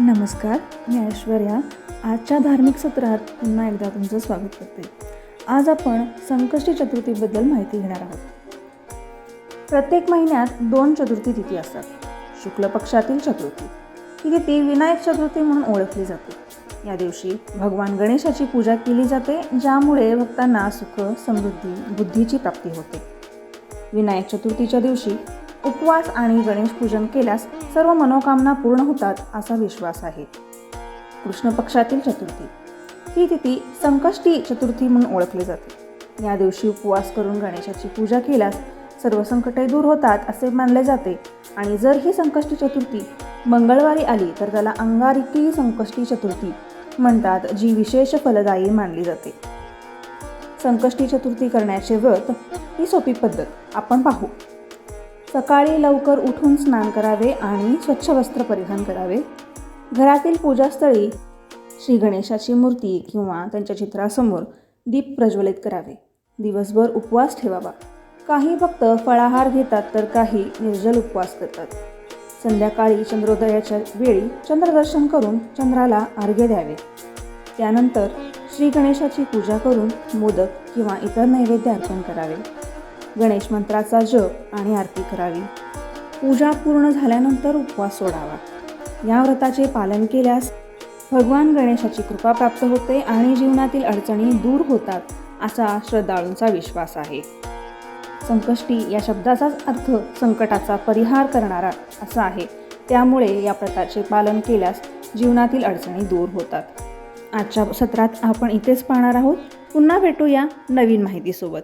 नमस्कार मी ऐश्वर्या. आजच्या धार्मिक सत्रात पुन्हा एकदा तुमचं स्वागत करते. आज आपण संकष्टी चतुर्थीबद्दल माहिती घेणार आहोत. प्रत्येक महिन्यात दोन चतुर्थी तिथी असतात. शुक्ल पक्षातील चतुर्थी. ही तिथी विनायक चतुर्थी म्हणून ओळखली जाते. या दिवशी भगवान गणेशाची पूजा केली जाते ज्यामुळे भक्तांना सुख समृद्धी बुद्धीची प्राप्ती होते. विनायक चतुर्थीच्या दिवशी उपवास आणि गणेश पूजन केल्यास सर्व मनोकामना पूर्ण होतात असा विश्वास आहे. कृष्ण पक्षातील चतुर्थी. ही तिथी संकष्टी चतुर्थी म्हणून ओळखली जाते. या दिवशी उपवास करून गणेशाची पूजा केल्यास सर्व संकटे दूर होतात असे मानले जाते आणि जर ही संकष्टी चतुर्थी मंगळवारी आली तर त्याला अंगारिकी संकष्टी चतुर्थी म्हणतात जी विशेष फलदायी मानली जाते. संकष्टी चतुर्थी करण्याचे व्रत ही सोपी पद्धत. आपण पाहू. सकाळी लवकर उठून स्नान करावे आणि स्वच्छ वस्त्र परिधान करावे. घरातील पूजास्थळी श्री गणेशाची मूर्ती किंवा त्यांच्या चित्रासमोर दीप प्रज्वलित करावे. दिवसभर उपवास ठेवावा. काही भक्त फळाहार घेतात तर काही निर्जल उपवास करतात. संध्याकाळी चंद्रोदयाच्या वेळी चंद्रदर्शन करून चंद्राला अर्घ्य द्यावे. त्यानंतर श्री गणेशाची पूजा करून मोदक किंवा इतर नैवेद्य अर्पण करावे. गणेश मंत्राचा जप आणि आरती करावी. पूजा पूर्ण झाल्यानंतर उपवास सोडावा. या व्रताचे पालन केल्यास भगवान गणेशाची कृपा प्राप्त होते आणि जीवनातील अडचणी दूर होतात असा श्रद्धाळूंचा विश्वास आहे. संकष्टी या शब्दाचाच अर्थ संकटाचा परिहार करणारा असा आहे. त्यामुळे या प्रकारचे पालन केल्यास जीवनातील अडचणी दूर होतात. आजच्या सत्रात आपण इथेच पाहणार आहोत. पुन्हा भेटूया नवीन माहितीसोबत.